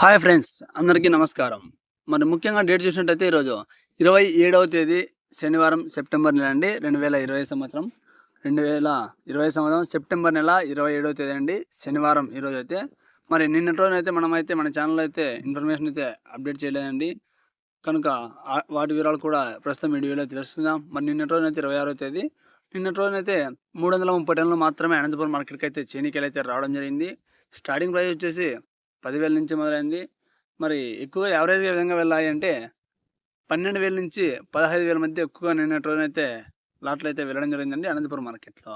Hi friends అందరికీ నమస్కారం. మరి ముఖ్యంగా డేట్ చూసినట్టయితే ఈరోజు ఇరవై ఏడవ తేదీ శనివారం సెప్టెంబర్ నెల అండి రెండు వేల ఇరవై సంవత్సరం. రెండు వేల ఇరవై సంవత్సరం సెప్టెంబర్ నెల ఇరవై ఏడవ తేదీ అండి శనివారం ఈరోజు అయితే. మరి నిన్నటి రోజునైతే మనమైతే మన ఛానల్ అయితే ఇన్ఫర్మేషన్ అయితే అప్డేట్ చేయలేదండి. కనుక వాటి వివరాలు కూడా ప్రస్తుతం ఈ వీడియోలో తెలుస్తుందాం మరి నిన్నటి రోజునైతే ఇరవై ఆరో తేదీ. నిన్నటి రోజునైతే మూడు వందల ముప్పై టన్నులు మాత్రమే అనంతపురం మార్కెట్కి అయితే చేనికలు అయితే రావడం జరిగింది. స్టార్టింగ్ ప్రైస్ వచ్చేసి పదివేల నుంచి మొదలైంది. మరి ఎక్కువగా యావరేజ్గా ఏ విధంగా వెళ్ళాయి అంటే పన్నెండు వేల నుంచి పదహైదు వేల మధ్య ఎక్కువగా నిన్నటి రోజునైతే లాట్లు అయితే వెళ్ళడం జరిగిందండి అనంతపురం మార్కెట్లో.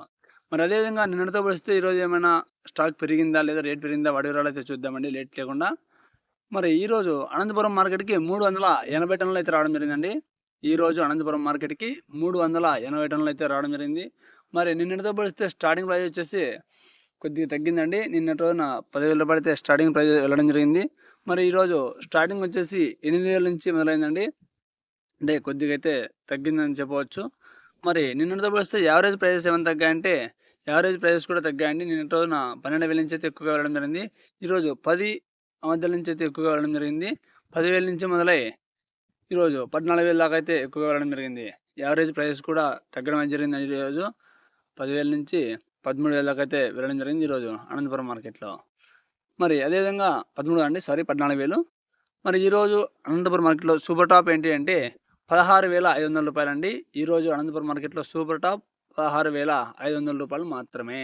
మరి అదేవిధంగా నిన్నటితో పోలిస్తే ఈరోజు ఏమైనా స్టాక్ పెరిగిందా లేదా రేట్ పెరిగిందా వాడి వివరాలు అయితే చూద్దామండి లేట్ లేకుండా. మరి ఈరోజు అనంతపురం మార్కెట్కి మూడు వందల ఎనభై టన్నులు అయితే రావడం జరిగిందండి. ఈ రోజు అనంతపురం మార్కెట్కి మూడు వందల ఎనభై టన్నులు అయితే రావడం జరిగింది. మరి నిన్నటితో పోలిస్తే స్టార్టింగ్ ప్రైస్ వచ్చేసి కొద్దిగా తగ్గిందండి. నిన్నటి రోజున పదివేల రూపాయలు అయితే స్టార్టింగ్ ప్రైస్ వెళ్ళడం జరిగింది. మరి ఈరోజు స్టార్టింగ్ వచ్చేసి ఎనిమిది వేల నుంచి మొదలైందండి. అంటే కొద్దిగా అయితే తగ్గిందని చెప్పవచ్చు. మరి నిన్నటితో పోలిస్తే యావరేజ్ ప్రైసెస్ ఏమైనా తగ్గాయంటే యావరేజ్ ప్రైసెస్ కూడా తగ్గాయండి. నిన్నటి రోజున పన్నెండు వేల నుంచి అయితే ఎక్కువగా వెళ్ళడం జరిగింది. ఈరోజు పది మధ్యల నుంచి అయితే ఎక్కువగా వెళ్ళడం జరిగింది. పదివేల నుంచి మొదలై ఈరోజు పద్నాలుగు వేల దాకా అయితే ఎక్కువగా వెళ్ళడం జరిగింది. యావరేజ్ ప్రైసెస్ కూడా తగ్గడం జరిగింది ఈరోజు పదివేల నుంచి పదమూడు వేలకైతే అయితే వెళ్ళడం జరిగింది ఈరోజు అనంతపురం మార్కెట్లో. మరి అదేవిధంగా పదమూడు అండి సారీ పద్నాలుగు వేలు. మరి ఈరోజు అనంతపురం మార్కెట్లో సూపర్ టాప్ ఏంటి అంటే పదహారు వేల ఐదు వందల రూపాయలు అండి ఈరోజు అనంతపురం మార్కెట్లో సూపర్ టాప్ పదహారు వేల ఐదు వందల రూపాయలు మాత్రమే.